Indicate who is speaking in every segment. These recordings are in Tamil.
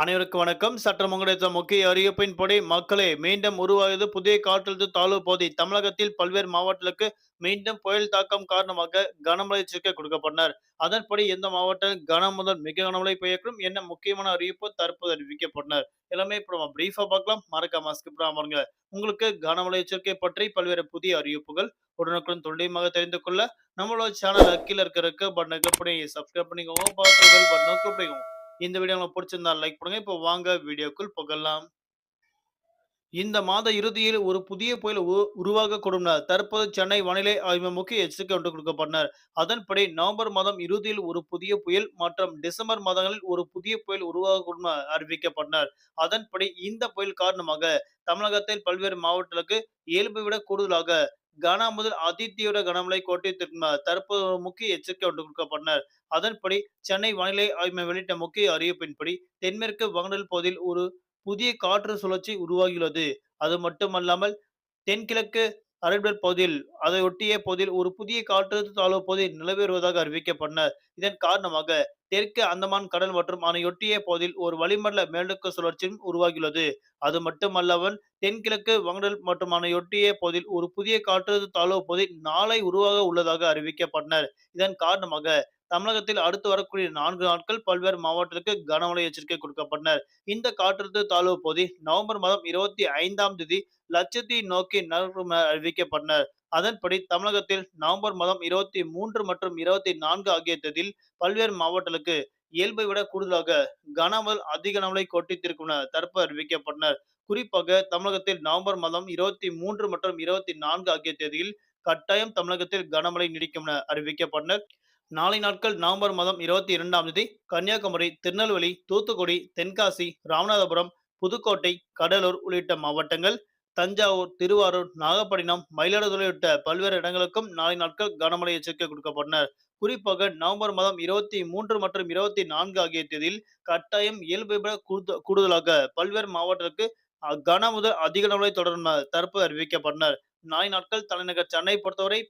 Speaker 1: அனைவருக்கும் வணக்கம். சட்டம் கிடைத்த முக்கிய அறிவிப்பின்படி மக்களே மீண்டும் உருவாகியது புதிய காற்றழுத்த தாழ்வு பகுதி. தமிழகத்தில் பல்வேறு மாவட்டங்களுக்கு மீண்டும் புயல் தாக்கம் காரணமாக கனமழை எச்சரிக்கை கொடுக்கப்பட்டனர். அதன்படி எந்த மாவட்டம் கனம் முதல் மிக கனமழை பெய்யக்கூடும் என்ன முக்கியமான அறிவிப்பு தற்போது அறிவிக்கப்பட்டனர். எல்லாமே இப்போ நம்ம பிரீஃபா பார்க்கலாம். மறக்காம ஸ்கிப் பாருங்க. உங்களுக்கு கனமழை எச்சரிக்கை பற்றி பல்வேறு புதிய அறிவிப்புகள் உடனுக்குடன் துல்லியமாக தெரிந்து கொள்ள நம்மளோட சேனல் அக்கீழ இருக்கிற பட்டனை கிளிக் பண்ணி சப்ஸ்கிரைப் பண்ணிக்கோங்க. பார்த்து பட்டனை கிளிக் பண்ணிக்கோங்க. இந்த வீடியோ உங்களுக்கு பிடிச்சிருந்தா லைக் பண்ணுங்க. இப்போ வாங்க வீடியோக்குள் புகழலாம் இந்த மாத இறுதியில் ஒரு புதிய புயல் உ- உருவாகக்கூடும் தற்போது சென்னை வானிலை ஆய்வு முக்கிய எச்சரிக்கை ஒன்று கொடுக்கப்பட்டனர் அதன்படி நவம்பர் மாதம் இறுதியில் ஒரு புதிய புயல் மற்றும் டிசம்பர் மாதங்களில் ஒரு புதிய புயல் உருவாகக்கூடும் என அறிவிக்கப்பட்டனர் அதன்படி இந்த புயல் காரணமாக தமிழகத்தில் பல்வேறு மாவட்டங்களுக்கு இயல்பை விட கூடுதலாக கன முதல் அதிதீவிர கனமழை கோட்டை திரும்ப தற்போது முக்கிய எச்சரிக்கை ஒன்று கொடுக்கப்பட்டனர். அதன்படி சென்னை வானிலை ஆய்வு வெளியிட்ட முக்கிய அறிவிப்பின்படி தென்மேற்கு வங்கடல் பகுதியில் ஒரு புதிய காற்று சுழற்சி உருவாகியுள்ளது. அது மட்டுமல்லாமல் தென்கிழக்கு அரபிடல் பகுதியில் அதை ஒட்டிய பகுதியில் ஒரு புதிய காற்றழுத்த தாழ்வு பகுதி நிலவி அறிவிக்கப்பட்டனர் இதன் காரணமாக தெற்கு அந்தமான் கடல் மற்றும் அதனையொட்டிய பகுதியில் ஒரு வளிமண்டல மேலடுக்கு சுழற்சியும் உருவாகியுள்ளது. அது மட்டுமல்லவன் தென்கிழக்கு வங்கடல் மற்றும் அதனையொட்டிய பகுதியில் ஒரு புதிய காற்றழுத்த தாழ்வு பகுதி நாளை உருவாக உள்ளதாக அறிவிக்கப்பட்டனர் இதன் காரணமாக தமிழகத்தில் அடுத்து வரக்கூடிய நான்கு நாட்கள் பல்வேறு மாவட்டத்திற்கு கனமழை எச்சரிக்கை கொடுக்கப்பட்டனர். இந்த காற்றழுத்த தாழ்வு பகுதி நவம்பர் மாதம் இருபத்தி ஐந்தாம் தேதி லட்சத்தை நோக்கி நகரும் அறிவிக்கப்பட்டனர். அதன்படி தமிழகத்தில் நவம்பர் மாதம் இருபத்தி மூன்று மற்றும் இருபத்தி நான்கு ஆகிய தேதியில் பல்வேறு மாவட்டங்களுக்கு இயல்பை விட கூடுதலாக கனமல் அதிக கனமழை கொட்டித்திருக்கும் என அறிவிக்கப்பட்டனர். குறிப்பாக தமிழகத்தில் நவம்பர் மாதம் இருபத்தி மூன்று மற்றும் இருபத்தி நான்கு ஆகிய தேதியில் கட்டாயம் தமிழகத்தில் கனமழை நீடிக்கும் என அறிவிக்கப்பட்டனர். நாளை நாட்கள் நவம்பர் மாதம் இருபத்தி இரண்டாம் தேதி கன்னியாகுமரி திருநெல்வேலி தூத்துக்குடி தென்காசி ராமநாதபுரம் புதுக்கோட்டை கடலூர் உள்ளிட்ட மாவட்டங்கள் தஞ்சாவூர் திருவாரூர் நாகப்பட்டினம் மயிலாடுதுறை உள்ளிட்ட பல்வேறு இடங்களுக்கும் நாளை நாட்கள் கனமழை எச்சரிக்கை கொடுக்கப்பட்டனர். குறிப்பாக நவம்பர் மாதம் இருபத்தி மூன்று மற்றும் இருபத்தி நான்கு ஆகிய தேதியில் கட்டாயம் இயல்பை விட கூடுத- கூடுதலாக பல்வேறு மாவட்டத்திற்கு அஹ், கன முதல் அதிக நிலை தொடரும் தற்போது அறிவிக்கப்பட்டனர். நாளை நாட்கள் தலைநகர் சென்னை பொறுத்தவரை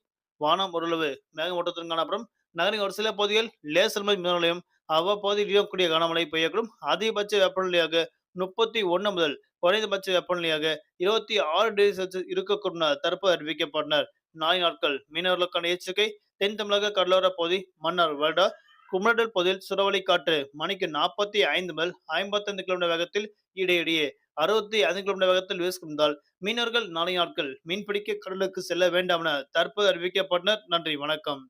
Speaker 1: வானம் ஓரளவு மேகமூட்டத்துடன் காணப்படும். நகரின் ஒரு சில பகுதிகள் லேசர் மழை மிதமலையும் அவ்வப்போது இடியக்கூடிய கனமழை பெய்யக்கூடும். அதிகபட்ச வெப்பநிலையாக முப்பத்தி ஒன்று முதல் குறைந்தபட்ச வெப்பநிலையாக இருபத்தி ஆறு டிகிரி செல்சியஸ் இருக்கக்கூடும் தற்போது அறிவிக்கப்பட்டனர். நாய் நாட்கள் மீனவர்களுக்கான எச்சரிக்கை. தென் தமிழக கடலோர பகுதி மன்னார் வருடா குமரடல் பகுதியில் சுரவழி காற்று மணிக்கு நாற்பத்தி ஐந்து முதல் ஐம்பத்தைந்து கிலோமீட்டர் வேகத்தில் இடையிடையே அறுபத்தி ஐந்து கிலோமீட்டர் வேகத்தில் வீசுகின்றால் மீனவர்கள் நாளை நாட்கள் மீன்பிடிக்க கடலுக்கு செல்ல வேண்டாம் என தற்போது அறிவிக்கப்பட்டனர். நன்றி வணக்கம்.